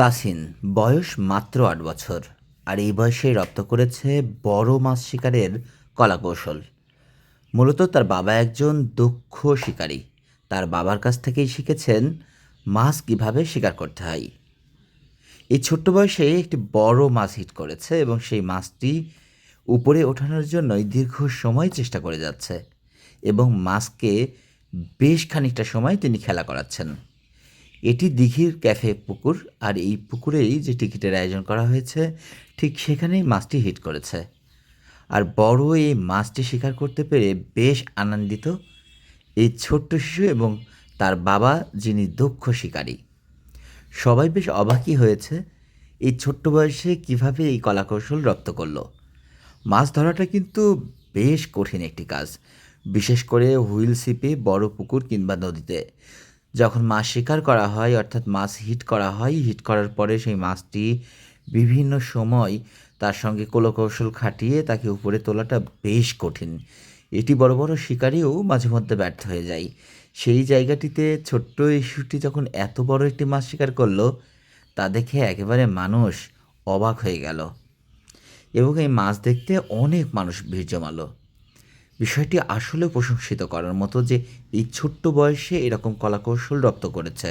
তাসিন, বয়স মাত্র আট বছর, আর এই বয়সেই রপ্ত করেছে বড় মাছ শিকারের কলাকৌশল। মূলত তার বাবা একজন দক্ষ শিকারী। তার বাবার কাছ থেকেই শিখেছেন মাছ কীভাবে শিকার করতে হয়। এই ছোট্ট বয়সে একটি বড় মাছ হিট করেছে এবং সেই মাছটি উপরে ওঠানোর জন্যই দীর্ঘ সময় চেষ্টা করে যাচ্ছে এবং মাছকে বেশ খানিকটা সময় তিনি খেলা করাচ্ছেন। এটি দিঘির ক্যাফে পুকুর আর এই পুকুরেই যে টিকিটের আয়োজন করা হয়েছে, ঠিক সেখানেই মাছটি হিট করেছে। আর বড় এই মাছটি শিকার করতে পেরে বেশ আনন্দিত এই ছোট্ট শিশু এবং তার বাবা, যিনি দক্ষ শিকারী। সবাই বেশ অবাকই হয়েছে এই ছোট্ট বয়সে কীভাবে এই কলাকৌশল রপ্ত করল। মাছ ধরাটা কিন্তু বেশ কঠিন একটি কাজ, বিশেষ করে হুইল সিপে বড় পুকুর কিংবা নদীতে। যখন মাছ শিকার করা হয়, অর্থাৎ মাছ হিট করা হয়, হিট করার পরে সেই মাছটি বিভিন্ন সময় তার সঙ্গে কৌশল খাটিয়ে তাকে উপরে তোলাটা বেশ কঠিন। এটি বড় বড় শিকারিও মাঝে মধ্যে ব্যর্থ হয়ে যায়। সেই জায়গাটিতে ছোট্ট ইস্যুটি যখন এত বড় একটি মাছ শিকার করল, তা দেখে একেবারে মানুষ অবাক হয়ে গেল। এবং এই মাছ দেখতে অনেক মানুষ ভিড় জমালো। বিষয়টি আসলে প্রশংসিত করার মতো যে এই ছোট্ট বয়সে এরকম কলাকৌশল রপ্ত করেছে।